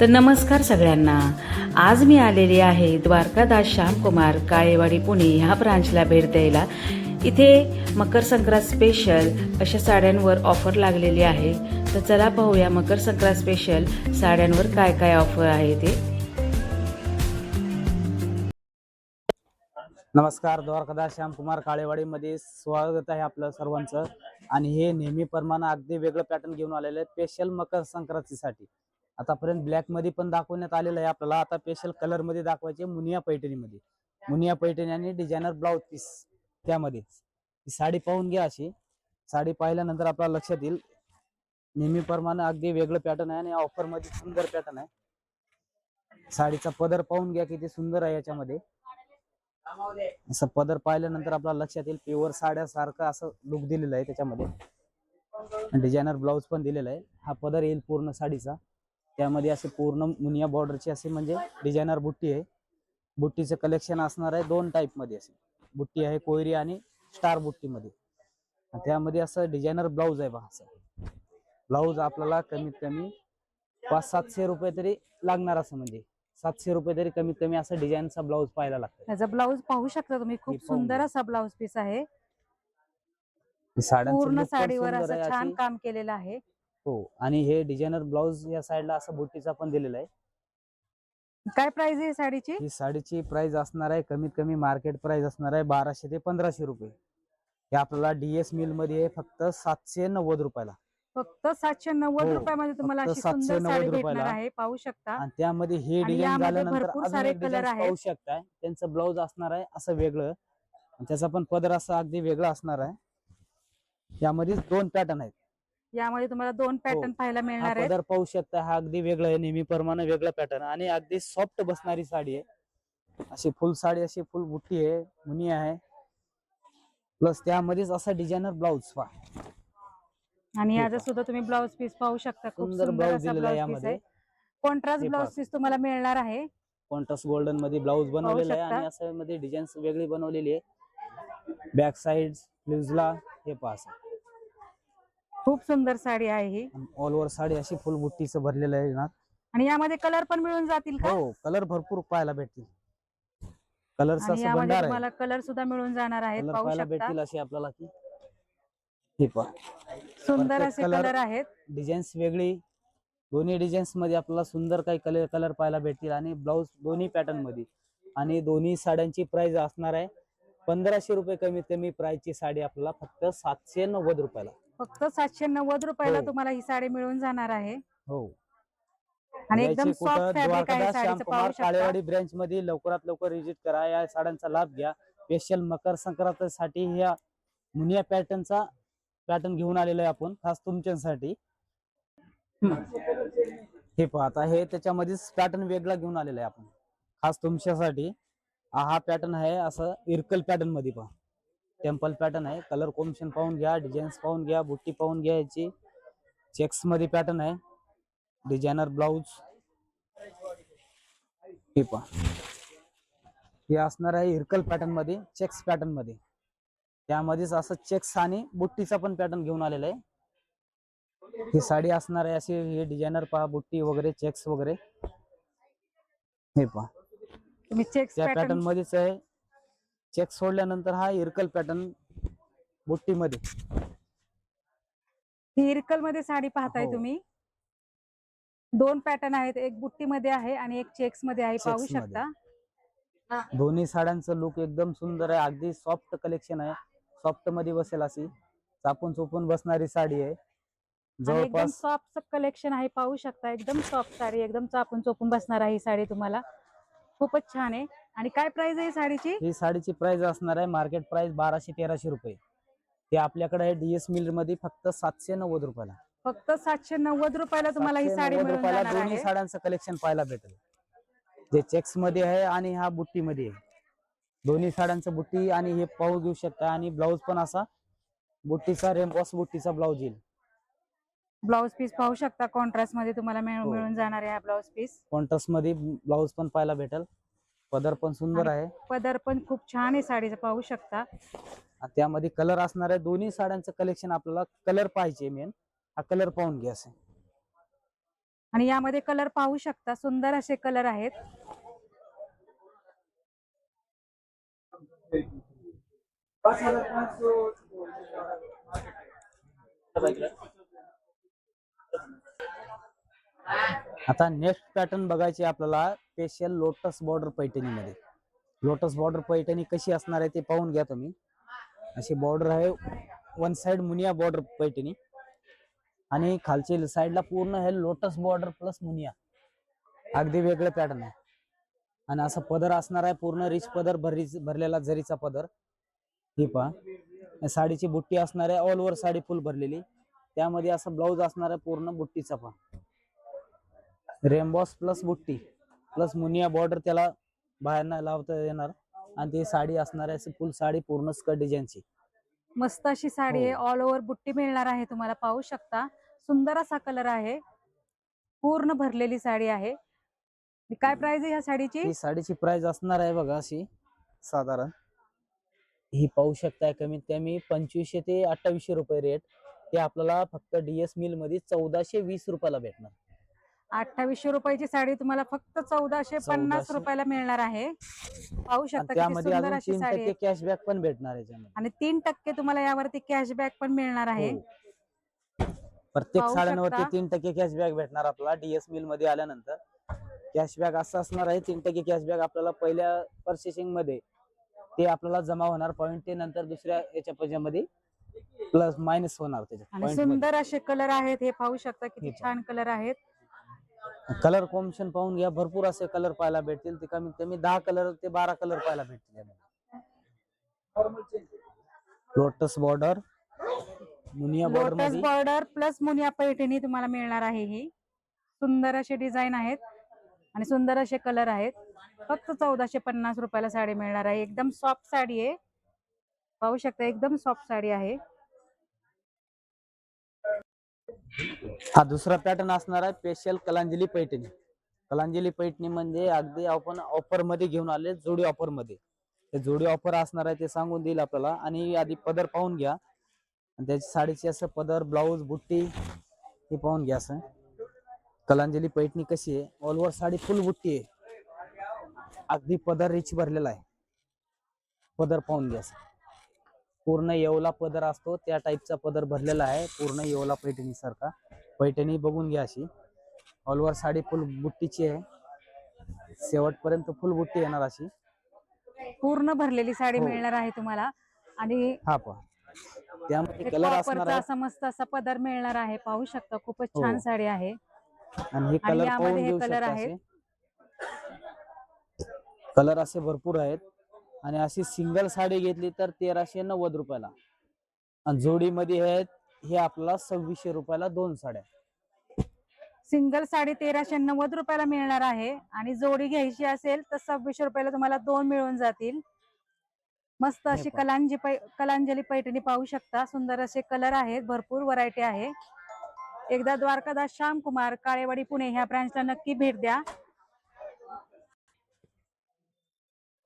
तर नमस्कार सगळ्यांना. आज मी आलेली आहे द्वारकादास श्यामकुमार काळेवाडी पुणे ह्या ब्रांचला भेट द्यायला. इथे मकर संक्रांत स्पेशल अशा साड्यांवर ऑफर लागलेली आहे. तर चला पाहूया मकर संक्रांत स्पेशल साड्यांवर काय काय ऑफर आहे ते. नमस्कार द्वारकादास श्यामकुमार काळेवाडीमध्ये स्वागत आहे आपलं सर्वांचं. आणि हे नेहमीप्रमाणे अगदी वेगळं पॅटर्न घेऊन आलेलं आहे स्पेशल मकर संक्रांतीसाठी. आतापर्यंत ब्लॅकमध्ये पण दाखवण्यात आलेलं आहे आपल्याला. आता स्पेशल कलरमध्ये दाखवायचे मुनिया पैठणीमध्ये. मुनिया पैठणी आणि डिझायनर ब्लाउज पीस त्यामध्ये. साडी पाहून घ्या अशी. साडी पाहिल्यानंतर आपल्याला लक्षात येईल. नेहमीप्रमाणे अगदी वेगळं पॅटर्न आहे आणि ऑफरमध्ये सुंदर पॅटर्न आहे. साडीचा पदर पाहून घ्या किती सुंदर आहे याच्यामध्ये. असं पदर पाहिल्यानंतर आपल्याला लक्षात येईल. प्युअर साड्यासारखं असं लुक दिलेलं आहे त्याच्यामध्ये. डिझायनर ब्लाऊज पण दिलेला आहे. हा पदर येईल पूर्ण साडीचा. त्यामध्ये असे पूर्ण मुनिया बॉर्डरची असे म्हणजे डिझायनर बुट्टी आहे. बुट्टीचं कलेक्शन असणार आहे दोन टाईपमध्ये असे. बुट्टी आहे कोयरी आणि स्टार बुट्टीमध्ये. त्यामध्ये असं डिझायनर ब्लाऊज आहे पहा असं. ब्लाऊज आपल्याला कमीत कमी पाच सातशे रुपये तरी लागणार असं म्हणजे. सातशे रुपये तरी कमीत कमी असं डिझाईनचा ब्लाऊज पाहायला लागतं त्याचा ब्लाऊज पाहू शकता तुम्ही खूप सुंदर. असा ब्लाऊज पीस आहे. पूर्ण साडीवर असं छान. काम केलेलं आहे. हो. आणि हे डिझायनर ब्लाऊज या साईडला असं बुट्टीचा पण दिलेला आहे. काय प्राइस आहे साडीची? ही साडीची प्राइस असणार आहे कमीत कमी मार्केट प्राइस असणार आहे बाराशे ते पंधराशे रुपये. हे आपल्याला डीएस मिलमध्ये फक्त सातशे नव्वद रुपयाला. फक्त सातशे नव्वद हो, रुपयामध्ये तुम्हाला फक्त अशी सुंदर 790 साडी भेटणार रुपयाला. आहे पाहू शकता. आणि त्यामध्ये हे आणि डिझाईन यामध्ये झाल्यानंतर भरपूर अजून सारे एक color डिझाईन आहेत. पाहू शकताय. त्यांचं ब्लाऊज असणार आहे असं वेगळं. आणि त्याचा पण पदर असा अगदी वेगळा असणार आहे. यामध्ये दोन पॅटर्न आहेत. यामध्ये तुम्हाला दोन पॅटर्न पाहायला हो. हा मिळणार पदर पाहू शकता हा अगदी वेगळा आहे नेहमीप्रमाणे वेगळा पॅटर्न आणि अगदी सॉफ्ट बसणारी साडी आहे अशी फुल साडी अशी फुल बुट्टी आहे मुनी आहे प्लस त्यामध्येच असा डिझायनर ब्लाऊज पहा आणि याचा. सुद्धा तुम्ही ब्लाऊज पीस पाहू शकता खूप सुंदर असा दिलेला आहे यामध्ये आहे कॉन्ट्रास्ट ब्लाऊज पहा. पीस तुम्हाला मिळणार आहे कॉन्ट्रास्ट गोल्डनमध्ये ब्लाऊज बनवलेला आहे. आणि असं मध्ये डिझाईन वेगळी बनवलेली आहे बॅक साइडला हे पहा असं. खूप सुंदर साडी आहे ही. ऑल ओव्हर साडी अशी फुल बुट्टीचं भरलेलं आहे ना. आणि यामध्ये कलर पण मिळून जातील का? हो कलर भरपूर पाहायला भेटतील. कलरचा आणि असं यामध्ये भंडार आहे. तुम्हाला कलर सुद्धा मिळून जाणार आहेत कलर पाहू पाहायला शकता. भेटतील अशी आपल्याला की. हे पहा. सुंदर असे color- कलर आहेत. डिझाईन्स वेगळी. दोन्ही डिझाईन्समध्ये आपल्याला सुंदर काही कलर कलर पाहायला भेटतील. आणि ब्लाऊज दोन्ही पॅटर्नमध्ये. आणि दोन्ही साड्यांची प्राइस असणार आहे. पंधराशे रुपये कमीत कमी प्राइसची साडी आपल्याला फक्त सातशे नव्वद रुपयाला. फक्त सातशे नव्वद रुपयाला हो. तुम्हाला ही साडी मिळून जाणार आहे. हो. आणि यायचे एकदम कुठं? सॉफ्ट फॅब्रिक आहे द्वारकादास साडीचं श्यामकुमार पाहू शकता. काळेवाडी ब्रँच मध्ये लवकरात लवकर व्हिजिट करा. या साड्यांचा लाभ घ्या. स्पेशल मकर संक्रांतीसाठी ह्या मुनिया पॅटर्नचा पॅटर्न घेऊन आलेलो आहे आपण खास तुमच्यासाठी. हे पहा आता हे त्याच्यामध्येच पॅटर्न वेगळा घेऊन आलेला आहे आपण खास तुमच्यासाठी. हा पॅटर्न आहे असं इरकल पॅटर्नमध्ये पहा. टेम्पल पॅटर्न आहे. कलर कॉम्बिनेशन पाहून घ्या डिझाईन्स पाहून घ्या बुट्टी पाहून घ्या याची. चेक्समध्ये पॅटर्न आहे. Designer blouse. हे हे असणार आहे इरकल पॅटर्नमध्ये चेक्स पॅटर्नमध्ये त्यामध्येच असं चेक्स आणि बुट्टीचा पण पॅटर्न घेऊन आलेला आहे. ही साडी असणार आहे अशी हे डिझायनर पहा बुट्टी वगैरे चेक्स वगैरे. हे पहा. चेक्स त्या पॅटर्न मध्येच आहे. चेक सोडल्यानंतर हा इरकल पॅटर्न बुट्टी मध्ये हिरकलमध्ये साडी पाहताय हो. तुम्ही. दोन पॅटर्न आहेत एक बुट्टी मध्ये आहे आणि एक चेक्समध्ये आहे. पाहू Checks मध्ये. शकता दोन्ही साड्यांचं लुक एकदम सुंदर आहे. अगदी सॉफ्ट कलेक्शन आहे. सॉफ्टमध्ये बसेल अशी. चापून चोपून बसणारी साडी आहे. आणि एकदम जवळपास सॉफ्ट कलेक्शन आहे. पाहू शकता. एकदम सॉफ्ट साडी एकदम चापून चोपून बसणार आहे ही साडी तुम्हाला. खूपच छान आहे. आणि काय प्राइस आहे साडीची? ही साडीची प्राइस असणार आहे मार्केट प्राइस बाराशे तेराशे रुपये. ते आपल्याकडे आहे डीएस मिलमध्ये फक्त सातशे नव्वद रुपयाला. फक्त सातशे नव्वद रुपयाला तुम्हाला ही 790 साडी मिळून रुपयाला जाणार दोन्ही आहे. साड्यांचं कलेक्शन पाहायला भेटेल. जे चेक्समध्ये आहे आणि हा बुट्टी मध्ये आहे. दोन्ही साड्यांचं बुट्टी आणि हे पाहू घेऊ शकता आणि ब्लाऊज पण असा बुट्टीचा रेम्बॉस बुट्टीचा ब्लाऊज येईल. ब्लाऊज पीस पाहू शकता कॉन्ट्रास्टमध्ये तुम्हाला मिळ- हो. मिळून जाणार आहे हा ब्लाऊज पीस कॉन्ट्रास्टमध्ये ब्लाऊज पण पाहायला भेटेल. पदर पण सुंदर आहे. पदर पण खूप छान आहे साडीचं पाहू शकता. त्यामध्ये कलर असणार आहे. दोन्ही साड्यांचं कलेक्शन आपल्याला कलर पाहिजे मेन हा कलर पाहून घ्या असं. आणि यामध्ये कलर पाहू शकता. सुंदर असे कलर आहेत. आता नेक्स्ट पॅटर्न बघायचे आपल्याला स्पेशल लोटस बॉर्डर पैठणीमध्ये. लोटस बॉर्डर पैठणी कशी असणार आहे ते पाहून घ्या तुम्ही. अशी बॉर्डर आहे one side Muniya border Paithani आणि खालची साईडला पूर्ण हे लोटस बॉर्डर प्लस मुनिया. अगदी वेगळं पॅटर्न आहे. आणि असं पदर असणार आहे पूर्ण रिच पदर भरी भरलेला जरीचा पदर. ही पहा. साडीची बुट्टी असणार आहे ऑल ओव्हर साडी फुल भरलेली. त्यामध्ये असं ब्लाऊज असणार आहे पूर्ण बुट्टीचा पहा. रेम्बॉस प्लस बुट्टी प्लस मुनिया बॉर्डर त्याला बाहेर लावता येणार. आणि ती साडी असणार आहे फुल साडी पूर्ण स्कर्ट डिझाईनची मस्त अशी साडी आहे. हो. ऑल ओव्हर बुट्टी मिळणार आहे तुम्हाला पाहू शकता. सुंदर असा कलर आहे. पूर्ण भरलेली साडी आहे. काय प्राइस आहे ह्या साडीची? ही साडीची प्राइस असणार आहे बघा अशी. साधारण. ही पाहू शकताय कमीत कमी पंचवीसशे ते अठ्ठावीसशे रुपये रेट ते आपल्याला फक्त डीएस मिलमध्ये चौदाशे वीस रुपयाला भेटणार. अठ्ठावीसशे रुपयाची साडी तुम्हाला फक्त चौदाशे पन्नास 1400 रुपयाला मिळणार आहे. पाहू शकता किती त्यामध्ये सुंदर अजून अशी तीन साडी टक्के आहे. कॅशबॅक पण भेटणार आहे आणि तीन टक्के तुम्हाला यावरती कॅशबॅक पण मिळणार आहे. हो. प्रत्येक साड्यांवरती. तीन टक्के कॅशबॅक भेटणार आपल्याला. डीएस मिलमध्ये आल्यानंतर कॅशबॅक असं असणार आहे. तीन टक्के कॅशबॅक आपल्याला पहिल्या परचेसिंगमध्ये ते आपल्याला जमा होणार. पॉईंट ते नंतर दुसऱ्या याच्या पैशामध्ये प्लस मायनस होणार मध्ये. सुंदर असे कलर आहेत. हे पाहू शकता किती. छान कलर आहेत. कलर कॉम्बिनेशन पाहून घ्या. भरपूर असे कलर पाहायला भेटतील. ते कमीत कमी दहा कलर ते बारा कलर पाहायला भेटतील लोटस बॉर्डर मुनिया बॉर्डर लोटसमध्ये. बॉर्डर प्लस मुनिया पैठणी तुम्हाला मिळणार आहे ही. सुंदर असे डिझाईन आहेत आणि सुंदर असे कलर आहेत. फक्त चौदाशे पन्नास रुपयाला साडी मिळणार आहे. एकदम सॉफ्ट साडी आहे. पाहू शकता एकदम सॉफ्ट साडी आहे. हा दुसरा पॅटर्न असणार आहे स्पेशल कलांजली पैठणी. कलांजली पैठणी म्हणजे अगदी आपण ऑफरमध्ये घेऊन आले जोडी ऑफरमध्ये. ते जोडी ऑफर असणार आहे ते सांगून देईल आपल्याला. आणि आधी पदर पाहून घ्या. त्याची साडीची असं पदर ब्लाऊज बुट्टी हे पाहून घ्या असं. कलांजली पैठणी कशी आहे? ऑल साडी फुल बुट्टी आहे. अगदी पदर रिच भरलेला आहे. पदर पाहून घ्या असं. पूर्ण येवला पदर असतो त्या टाईपचा पदर भरलेला आहे पूर्ण येवला पैठणी सारखा. पैठणी बघून घ्या अशी. ऑल ओव्हर साडी फुल बुट्टीची आहे. शेवटपर्यंत फुल बुट्टी येणार अशी. पूर्ण भरलेली साडी हो. मिळणार आहे तुम्हाला. आणि हा पहा. त्यामध्ये कलर असणार कॉपरचा आहे. असा मस्त असा पदर मिळणार आहे. पाहू शकता खूपच हो. छान साडी आहे. आणि हे आणि कलर यामध्ये पाहून हे घेऊ कलर शकता आहेत. असे. कलर असे भरपूर आहेत. आणि अशी सिंगल साडी घेतली तर तेराशे नव्वद रुपयाला. आणि जोडीमध्ये आहेत हे आपल्याला सव्वीसशे रुपयाला दोन साड्या. सिंगल साडी तेराशे नव्वद रुपयाला मिळणार आहे. आणि जोडी घ्यायची असेल तर सव्वीसशे रुपयाला तुम्हाला दोन मिळून जातील. मस्त अशी पहा. कलांजी पै कलांजली पैठणी पाहू शकता. सुंदर असे कलर आहेत भरपूर व्हरायटी आहे. एकदा द्वारकादास श्याम कुमार काळेवाडी पुणे ह्या ब्रांचला नक्की भेट द्या.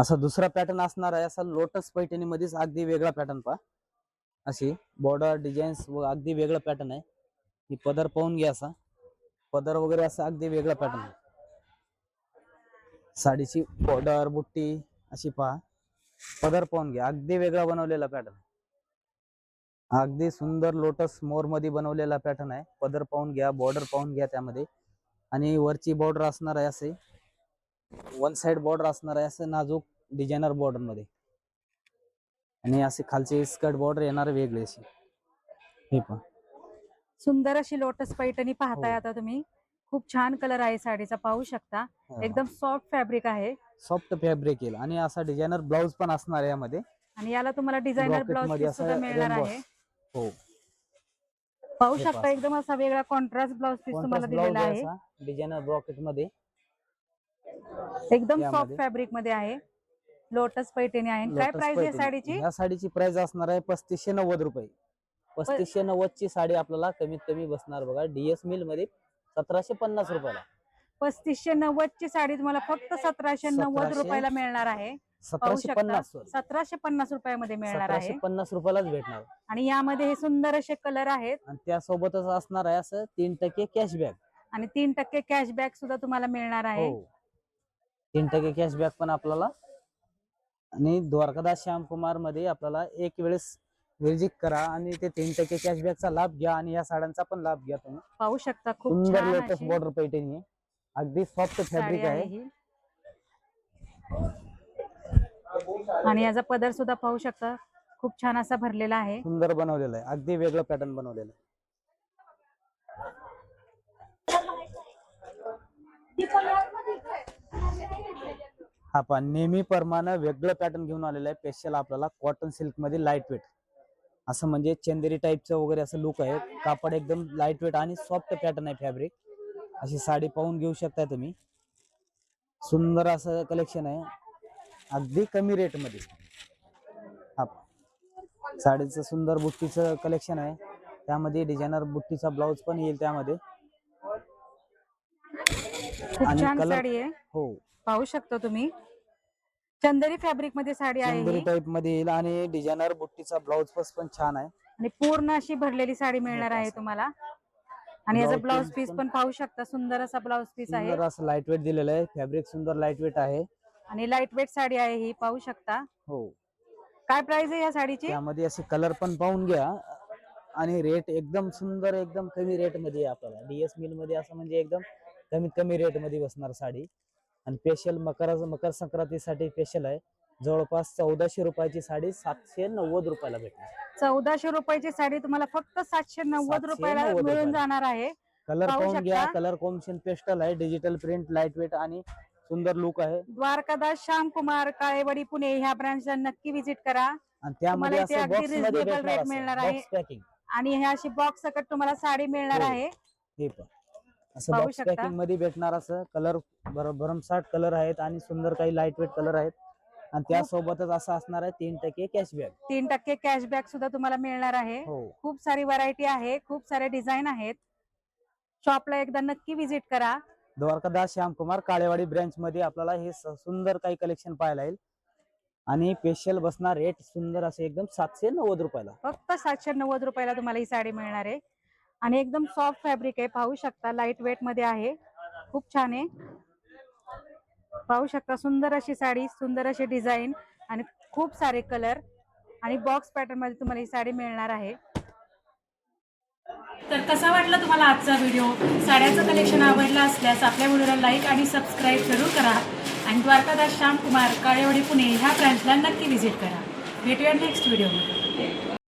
असा दुसरा पॅटर्न असणार आहे. असा लोटस पैठणी मध्येच अगदी वेगळा पॅटर्न पहा. अशी बॉर्डर डिझाईन्स व अगदी वेगळा पॅटर्न आहे. ही पदर पाहून घ्या असा. पदर वगैरे असा अगदी वेगळा पॅटर्न आहे. साडीची बॉर्डर बुट्टी अशी पहा. पदर पाहून घ्या. अगदी वेगळा बनवलेला पॅटर्न अगदी सुंदर लोटस मोरमध्ये बनवलेला पॅटर्न आहे. पदर पाहून घ्या बॉर्डर पाहून घ्या त्यामध्ये. आणि वरची बॉर्डर असणार आहे असे. वन साइड बॉर्डर असणार आहे असं नाजूक डिझायनर बॉर्डरमध्ये. आणि असे खालचे स्कर्ट बॉर्डर येणार वेगळे अशी हे पण सुंदर अशी लोटस पैठणी पाहताय हो. आता तुम्ही. खूप छान कलर आहे साडीचा पाहू शकता. एकदम सॉफ्ट फॅब्रिक आहे. सॉफ्ट फॅब्रिक येईल. आणि असा डिझायनर ब्लाऊज पण असणार आहे यामध्ये. आणि याला तुम्हाला डिझायनर ब्लाउजमध्ये पीस सुद्धा असं मिळणार rainbow. आहे. हो. पाहू हे शकता पहा. एकदम असा वेगळा कॉन्ट्रास्ट ब्लाउज पीस तुम्हाला दिलेला आहे असा डिझायनर ब्रॉकेटमध्ये. एकदम सॉफ्ट यामध्ये. फॅब्रिकमध्ये आहे. लोटस पैठणी आहे. काय प्राइस आहे. साडीची? या साडीची प्राइस असणार आहे पस्तीसशे नव्वद रुपये. पस्तीसशे नव्वद ची साडी आपल्याला कमीत कमी बसणार बघा. डीएस मिलमध्ये सतराशे पन्नास रुपयाला. पस्तीसशे नव्वद ची साडी तुम्हाला फक्त सतराशे नव्वद 1700 रुपयाला मिळणार आहे. पाहू सतराशे शकता. पन्नास सतराशे पन्नास रुपयामध्ये मिळणार सतराशे आहे पन्नास रुपयालाच भेटणार. आणि यामध्ये हे सुंदर असे कलर आहेत. आणि त्यासोबतच असणार आहे असं तीन टक्के कॅशबॅक आणि तीन टक्के कॅशबॅक सुद्धा तुम्हाला मिळणार आहे. हो. तीन टक्के कॅशबॅक पण आपल्याला. आणि द्वारकादास श्यामकुमारमध्ये आपल्याला एक वेळेस व्हिजिट करा आणि ते तीन टक्के कॅशबॅकचा लाभ घ्या आणि या साड्यांचा पण लाभ घ्या तुम्ही. पाहू शकता खूप सुंदर छान लेटेस्ट अशी बॉर्डर पैठणी आहे. अगदी सॉफ्ट साडी फॅब्रिक आहे आहे. ही. आणि याचा पदर सुद्धा पाहू शकता खूप छान असा भरलेला आहे. सुंदर बनवलेलं आहे. अगदी वेगळं पॅटर्न बनवलेलं आहे. हा पण नेहमी प्रमाणे वेगळं पॅटर्न घेऊन आलेलं आहे. स्पेशल आपल्याला कॉटन सिल्कमध्ये लाइट वेट असं म्हणजे चंदेरी टाईपचं वगैरे असं लुक आहे. कापड एकदम लाइट वेट आणि सॉफ्ट पॅटर्न आहे फॅब्रिक अशी साडी पाहून घेऊ शकता तुम्ही. सुंदर असं कलेक्शन आहे. अगदी कमी रेटमध्ये. हा साडीचं सुंदर बुट्टीचं कलेक्शन आहे. त्यामध्ये डिझायनर बुट्टीचा ब्लाउज पण येईल त्यामध्ये. आणि आहे. हो. पाहू शकता तुम्ही. चंदेरी फॅब्रिकमध्ये साडी आहे टाईपमध्ये येईल आणि डिझायनर बुट्टीचा ब्लाउज पीस पण छान आहे. आणि पूर्ण अशी भरलेली साडी मिळणार आहे तुम्हाला. आणि याचा Blouse ब्लाउज piece पीस पण- पण पाहू शकता. सुंदर असा ब्लाउज पीस आहे. सुंदर असं लाइट वेट दिलेलं आहे. फॅब्रिक सुंदर लाइट वेट आहे. आणि लाइट वेट साडी आहे ही पाहू शकता. हो. काय प्राइस आहे या साडीची? त्यामध्ये असे कलर पण पाहून घ्या. आणि रेट एकदम सुंदर एकदम कमी रेटमध्ये आहे आपल्याला. डीएस मिलमध्ये असं म्हणजे एकदम कमीत कमी रेटमध्ये बसणार साडी. आणि स्पेशल मकर मकर संक्रांतीसाठी स्पेशल आहे. जवळपास चौदाशे रुपयाची साडी सातशे नव्वद रुपयाला भेटणार. चौदाशे रुपयाची साडी तुम्हाला फक्त सातशे नव्वद 790 रुपयाला मिळून. जाणार आहे. कलर पाहून घ्या. कलर कॉम्बिनेशन पेस्टल आहे डिजिटल प्रिंट लाइट वेट आणि सुंदर लुक आहे. द्वारकादास श्याम कुमार काळेवाडी पुणे ह्या ब्रांचला नक्की विजिट करा. आणि त्यामध्ये असं बॉक्समध्ये मिळणार आहे. पॅकिंग आणि ह्या अशी बॉक्स सकट तुम्हाला साडी मिळणार हो. आहे. हे पण असं पाहू बॉक्स शकता. पॅकिंगमध्ये भेटणार असं. कलर भरमसाठ कलर आहेत आणि सुंदर काही लाइट वेट कलर आहेत. आणि त्यासोबतच असं असणार आहे तीन टक्के कॅशबॅक तीन टक्के कॅशबॅक सुद्धा तुम्हाला मिळणार आहे. हो. खूप सारी व्हरायटी आहे खूप सारे डिझाईन आहेत. शॉपला एकदा नक्की विजिट करा. द्वारकादास श्यामकुमार काळेवाडी ब्रँच मध्ये आपल्याला हे स- सुंदर काही कलेक्शन पाहायला येईल. आणि स्पेशल बसणार रेट सुंदर असे एकदम सातशे नव्वद रुपयाला. फक्त सातशे नव्वद रुपयाला तुम्हाला ही साडी मिळणार आहे. आणि एकदम सॉफ्ट फॅब्रिक आहे. पाहू शकता लाइट वेटमध्ये आहे. खूप छान आहे. पाहू शकता सुंदर अशी साडी सुंदर अशी डिझाईन आणि खूप सारे कलर आणि बॉक्स पॅटर्नमध्ये तुम्हाला ही साडी मिळणार आहे. तर कसा वाटला तुम्हाला आजचा व्हिडिओ साड्याचं कलेक्शन आवडला असल्यास आपल्या व्हिडिओला लाईक आणि सबस्क्राईब जरूर करा. आणि द्वारकादास श्याम कुमार काळेवाडी पुणे ह्या ब्रँचला नक्की व्हिजिट करा. भेटूया नेक्स्ट व्हिडिओमध्ये